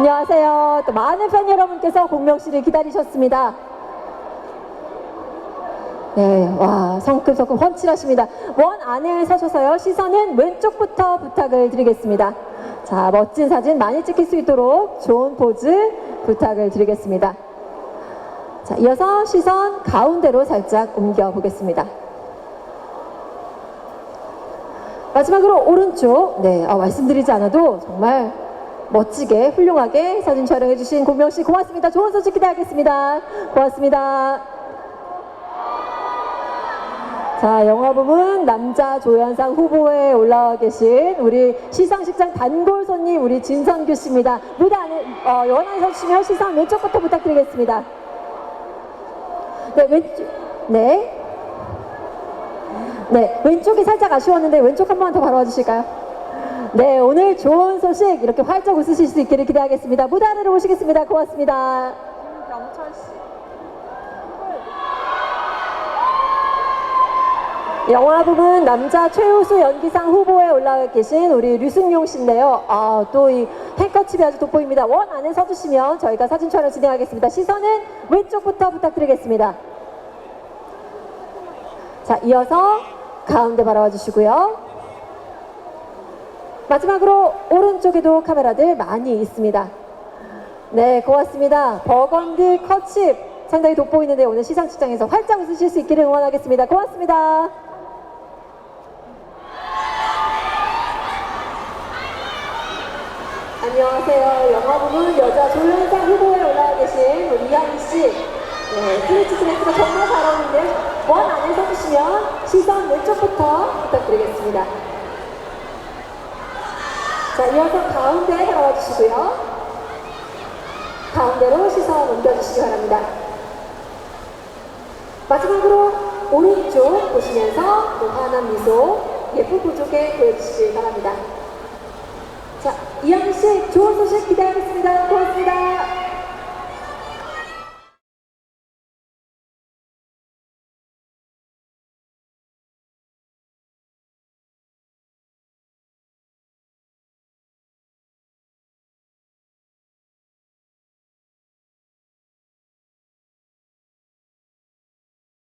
안녕하세요. 또 많은 팬 여러분께서 공명 씨를 기다리셨습니다. 네, 와, 성큼성큼 훤칠하십니다. 원 안에 서셔서요. 시선은 왼쪽부터 부탁을 드리겠습니다. 자, 멋진 사진 많이 찍힐 수 있도록 좋은 포즈 부탁을 드리겠습니다. 자, 이어서 시선 가운데로 살짝 옮겨 보겠습니다. 마지막으로 오른쪽, 네, 아, 말씀드리지 않아도 정말 멋지게 훌륭하게 사진 촬영해 주신 공명 씨 고맙습니다. 좋은 소식 기대하겠습니다. 고맙습니다. 자, 영화 부문 남자 조연상 후보에 올라와 계신 우리 시상식장 단골 손님 우리 진선규 씨입니다. 무대 안에 어, 영원하게 서주시면 시상 왼쪽부터 부탁드리겠습니다. 네, 왼쪽, 네. 네, 왼쪽이 살짝 아쉬웠는데 왼쪽 한 번 더 바로 와 주실까요? 네, 오늘 좋은 소식 이렇게 활짝 웃으실 수 있기를 기대하겠습니다. 무대 안으로 오시겠습니다. 고맙습니다. 경철 씨. 영화 부문 남자 최우수 연기상 후보에 올라와 계신 우리 류승용 씨인데요. 아, 또이 행커칩이 아주 돋보입니다. 원 안에 서주시면 저희가 사진 촬영 진행하겠습니다. 시선은 왼쪽부터 부탁드리겠습니다. 자, 이어서 가운데 바라봐 주시고요. 마지막으로 오른쪽에도 카메라들 많이 있습니다. 네, 고맙습니다. 버건디 커칩 상당히 돋보이는데 오늘 시상 출장에서 활짝 웃으실 수 있기를 응원하겠습니다. 고맙습니다. 안녕하세요. 영화 부문 여자 조연상 후보에 올라와 계신 우리 이하희 씨. 네, 트레치 드레스가 정말 잘 어울리는데 원 안에 서주시면 시선 왼쪽부터 부탁드리겠습니다. 자, 이어서 가운데 들어와 주시고요. 가운데로 시선 옮겨주시기 바랍니다. 마지막으로 오른쪽 보시면서 무한한 미소 예쁜 부족에 보여주시기 바랍니다. 자, 이현희 씨 좋은 소식 기대하겠습니다.